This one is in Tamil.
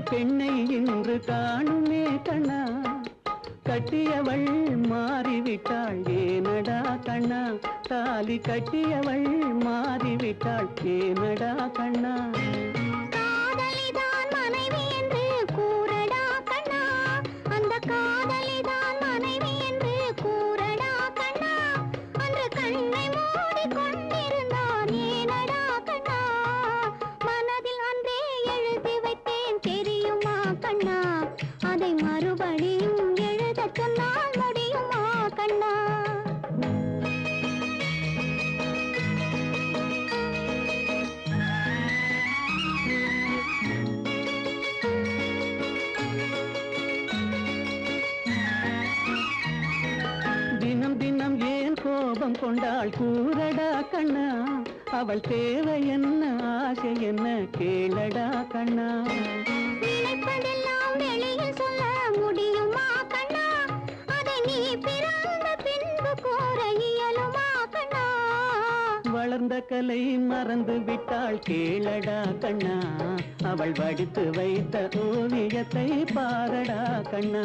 பெண்ணை இன்று காணுமே கண்ணா. கட்டியவள் மாறிவிட்டாள் ஏனடா கண்ணா. தாலி கட்டியவள் மாறிவிட்டாள் ஏனடா கண்ணா. காதலிதான் மனைவி என்று கூறடா கண்ணா. அந்த காதலிதான் கோபம் கொண்டாள் கூறடா கண்ணா. அவள் தேவை என்ன ஆசை என்ன கேளடா கண்ணா? வளர்ந்த கலை மறந்து விட்டாள் கேளடா கண்ணா. அவள் வடித்து வைத்த ஓவியத்தை பாரடா கண்ணா.